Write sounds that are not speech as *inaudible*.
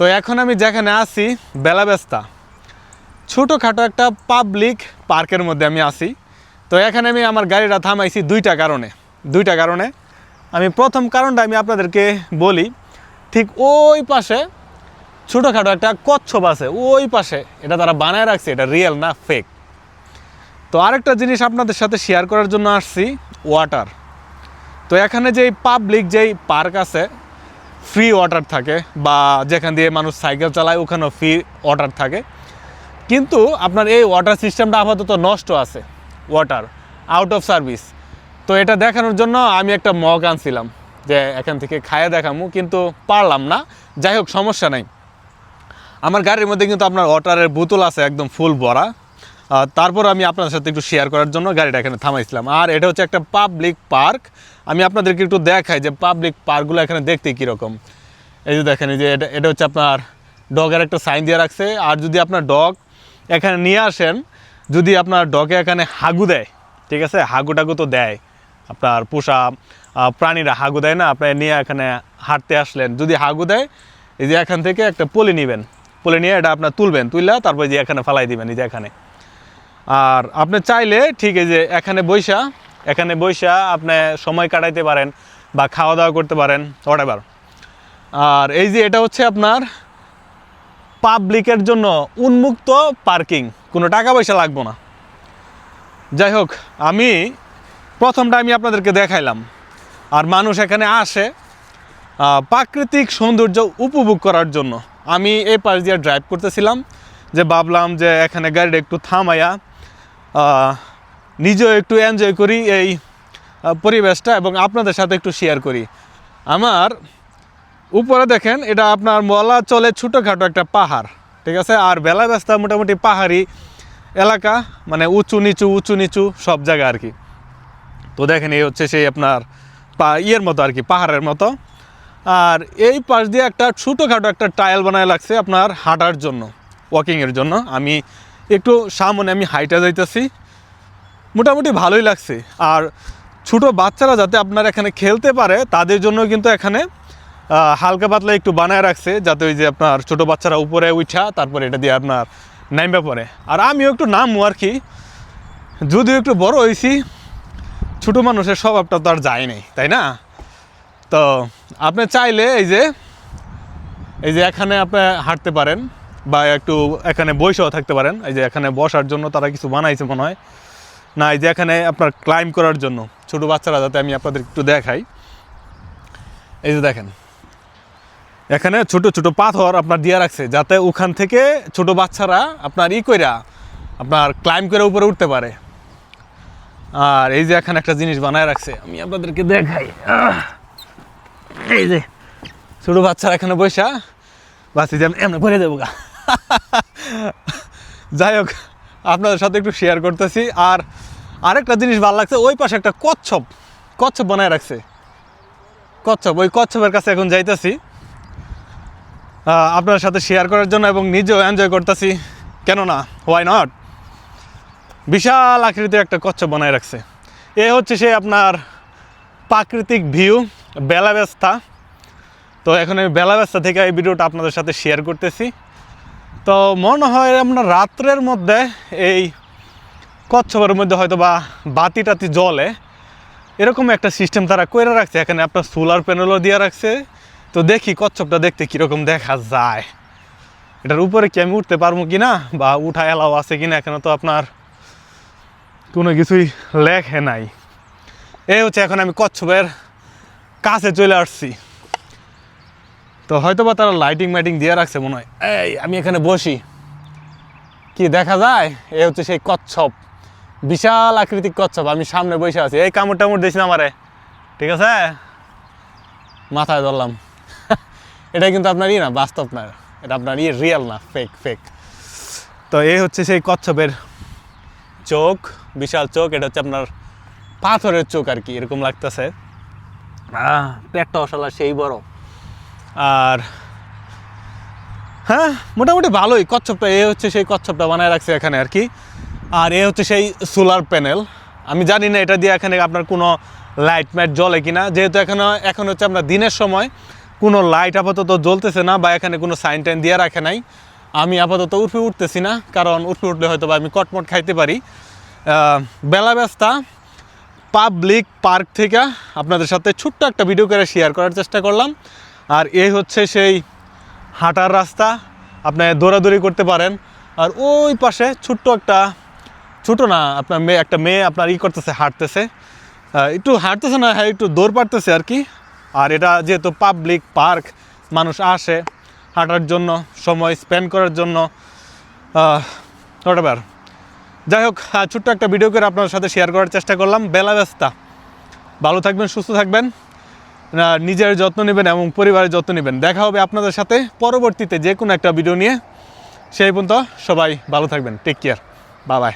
তো এখন আমি যেখানে আছি বেলাবেস্তা ছোটোখাটো একটা পাবলিক পার্কের মধ্যে আমি আছি। তো এখানে আমি আমার গাড়িটা থামাইছি দুইটা কারণে। দুইটা কারণে। আমি প্রথম কারণটা আমি আপনাদেরকে বলি, ঠিক ওই পাশে ছোটোখাটো একটা কচ্ছপ আছে, ওই পাশে। এটা তারা বানায় রাখছে, এটা রিয়েল না ফেক তো আরেকটা জিনিস আপনাদের সাথে শেয়ার করার জন্য আসছি ওয়াটার তো এখানে যেই পাবলিক যেই পার্ক আছে ফ্রি ওয়াটার থাকে বা যেখান দিয়ে মানুষ সাইকেল চালায়, ওখানেও ফ্রি ওয়াটার থাকে। কিন্তু আপনার এই ওয়াটার সিস্টেমটা আপাতত নষ্ট আছে ওয়াটার আউট অফ সার্ভিস তো এটা দেখানোর জন্য আমি একটা মগ আনছিলাম যে এখান থেকে খাইয়ে দেখামু, কিন্তু পারলাম না। যাই হোক, সমস্যা নাই। আমার গাড়ির মধ্যে কিন্তু আপনার ওয়াটারের বোতল আছে, একদম ফুল ভরা। তারপর আমি আপনাদের সাথে একটু শেয়ার করার জন্য গাড়িটা এখানে থামাইছিলাম। আর এটা হচ্ছে একটা পাবলিক পার্ক আমি আপনাদেরকে একটু দেখাই যে পাবলিক পার্কগুলো এখানে দেখতে কীরকম। এই যে দেখেন যে এটা এটা হচ্ছে আপনার ডগের একটা সাইন দিয়ে রাখছে। আর যদি আপনার ডগ এখানে নিয়ে আসেন, যদি আপনার ডগে এখানে হাগু দেয়, ঠিক আছে? হাগু টাগু তো দেয়। আপনার পোষা প্রাণীরা হাগু দেয় না আপনি নিয়ে এখানে হাঁটতে আসলেন। যদি হাগু দেয়, এই যে এখান থেকে একটা পলি নেবেন। পলি নিয়ে এটা আপনার তুলবেন, তুললে তারপর যে এখানে ফালাই দিবেন, এই যে এখানে। আর আপনি চাইলে ঠিক এই যে এখানে বৈশা এখানে বৈশা আপনি সময় কাটাইতে পারেন বা খাওয়া দাওয়া করতে পারেন হোয়াট আর এই যে এটা হচ্ছে আপনার পাবলিকের জন্য উন্মুক্ত পার্কিং কোনো টাকা পয়সা লাগবো না। যাই হোক, আমি প্রথমটা আমি আপনাদেরকে দেখাইলাম। আর মানুষ এখানে আসে প্রাকৃতিক সৌন্দর্য উপভোগ করার জন্য। আমি এই পাশ দিয়ে ড্রাইভ করতেছিলাম, যে ভাবলাম যে এখানে গাড়িটা একটু থামাইয়া নিজেও একটু এনজয় করি এই পরিবেশটা এবং আপনাদের সাথে একটু শেয়ার করি। আমার উপরে দেখেন, এটা আপনার মলা চলে ছোটোখাটো একটা পাহাড়, ঠিক আছে? আর বেলা ব্যস্তা মোটামুটি পাহাড়ি এলাকা মানে উঁচু নিচু উঁচু নিচু, সব জায়গা আর কি। তো দেখেন, এই হচ্ছে সেই আপনার পা, ইয়ের মতো আর কি, পাহাড়ের মতো। আর এই পাশ দিয়ে একটা ছোটোখাটো একটা টায়াল বানায় লাগছে আপনার হাঁটার জন্য ওয়াকিংয়ের জন্য। আমি একটু সামনে আমি হাইটা যাইতেছি। মোটামুটি ভালোই লাগছে। আর ছোট বাচ্চারা যাতে আপনার এখানে খেলতে পারে, তাদের জন্য কিন্তু এখানে হালকা পাতলা একটু বানায় রাখছে, যাতে ওই যে আপনার ছোট বাচ্চারা উপরে উঠা তারপরে এটা দিয়ে আপনার নামবে পড়ে। আর আমিও একটু নামবো আর কি। যদিও একটু বড় হয়েছি ছোট মানুষের স্বভাবটা তো আর যায় নাই, তাই না? তো আপনি চাইলে এই যে এই যে এখানে আপনি হাঁটতে পারেন। বা একটু এখানে বসেও থাকতে পারেন। এই যে এখানে বসার জন্য তারা কিছু বানাইছে মনে হয়। না, এই যে এখানে আপনার ক্লাইম করার জন্য, ছোট বাচ্চারা যাতে আমি আপনাদের একটু দেখাই। এই যে দেখেন, এখানে ছোট ছোট পাথর আপনার দিয়ে রাখছে, যাতে ওখান থেকে ছোট বাচ্চারা আপনার ই কইরা আপনার ক্লাইম করে উপরে উঠতে পারে। আর এই যে এখানে একটা জিনিস বানায় রাখছে, আমি আপনাদেরকে দেখাই! এই যে ছোট বাচ্চারা এখানে বৈশা বাসি যে এমনি করে দেবো গা। যাই হোক আপনাদের সাথে একটু শেয়ার করতেছি। আর আরেকটা জিনিস ভালো লাগছে, ওই পাশে একটা কচ্ছপ কচ্ছপ বানায় রাখছে। কচ্ছপ, ওই কচ্ছপের কাছে এখন যাইতেছি। আপনার সাথে শেয়ার করার জন্য এবং নিজেও এনজয় করতেছি। কেন না হোয়াই নট বিশাল আকৃতির একটা কচ্ছপ বানায় রাখছে। এ হচ্ছে সে আপনার প্রাকৃতিক ভিউ বেলা ব্যস্তা তো এখন আমি বেলা ব্যস্তা থেকে এই ভিডিওটা আপনাদের সাথে শেয়ার করতেছি। তো মনে হয় আপনার রাত্রের মধ্যে এই কচ্ছপের মধ্যে হয়তো বা বাতি টাতি জলে এরকম একটা সিস্টেম তারা করে রাখছে। এখানে আপনার সোলার প্যানেলও দিয়ে রাখছে। তো দেখি কচ্ছপটা দেখতে কীরকম দেখা যায়। এটার উপরে কি আমি উঠতে পারব কি না বা উঠা এলাও আছে কি না এখানে তো আপনার কোনো কিছুই লেখে নাই। এই হচ্ছে এখন আমি কচ্ছপের কাছে চলে আসছি। তো হয়তো বা তারা লাইটিং মাইটিং দিয়ে রাখছে মনে হয়। এই, আমি এখানে বসি। কি, দেখা যায়? এ হচ্ছে সেই কচ্ছপ। বিশাল আকৃতিক কচ্ছপ, আমি সামনে বসে আছি। এই কামড় টামড় দিস না আমারে। ঠিক আছে? মাথায় ধরলাম। *laughs* এটা কিন্তু আপনার ই না, বাস্তব না। এটা আপনার ইয়ে রিয়েল না ফেক ফেক তো এই হচ্ছে সেই কচ্ছপের চোখ, বিশাল চোখ। এটা হচ্ছে আপনার পাথরের চোখ আর কি, এরকম লাগতেছে। পেটটা অসালা, সেই বড়। আর হ্যাঁ মোটামুটি ভালোই কচ্ছপটা, এ হচ্ছে সেই কচ্ছপটা বানায় রাখছে এখানে আর কি। আর এ হচ্ছে সেই সোলার প্যানেল। আমি জানি না এটা দিয়ে এখানে আপনার কোনো লাইট ম্যাট জ্বলে কিনা। যেহেতু এখানে, এখন হচ্ছে আপনার দিনের সময় কোনো লাইট আপাতত জ্বলতেছে না বা এখানে কোনো সাইন টাইন দিয়ে রাখে নাই। আমি আপাতত উঠে উঠতেছি না, কারণ উঠে উঠলে হয়তো বা আমি কটমট খাইতে পারি। বেলা ব্যস্তা পাবলিক পার্ক থেকে আপনাদের সাথে ছোট্ট একটা ভিডিও করে শেয়ার করার চেষ্টা করলাম। আর এই হচ্ছে সেই হাঁটার রাস্তা। আপনি দৌড়াদৌড়ি করতে পারেন। আর ওই পাশে ছোট্ট একটা, ছোটো না, আপনার মেয়ে, একটা মেয়ে আপনার ই করতেছে, হাঁটতেছে। একটু হাঁটতেছে না হ্যাঁ একটু দৌড় পারতেছে আর কি। আর এটা যেহেতু পাবলিক পার্ক মানুষ আসে হাঁটার জন্য, সময় স্পেন্ড করার জন্য। ওটা যাই হোক ছোট্ট একটা ভিডিও করে আপনার সাথে শেয়ার করার চেষ্টা করলাম। বেলা ব্যস্তা। ভালো থাকবেন, সুস্থ থাকবেন। নিজের যত্ন নেবেন এবং পরিবারের যত্ন নেবেন। দেখা হবে আপনাদের সাথে পরবর্তীতে যে কোনো একটা ভিডিও নিয়ে। সেই পর্যন্ত সবাই ভালো থাকবেন। টেক কেয়ার বাবাই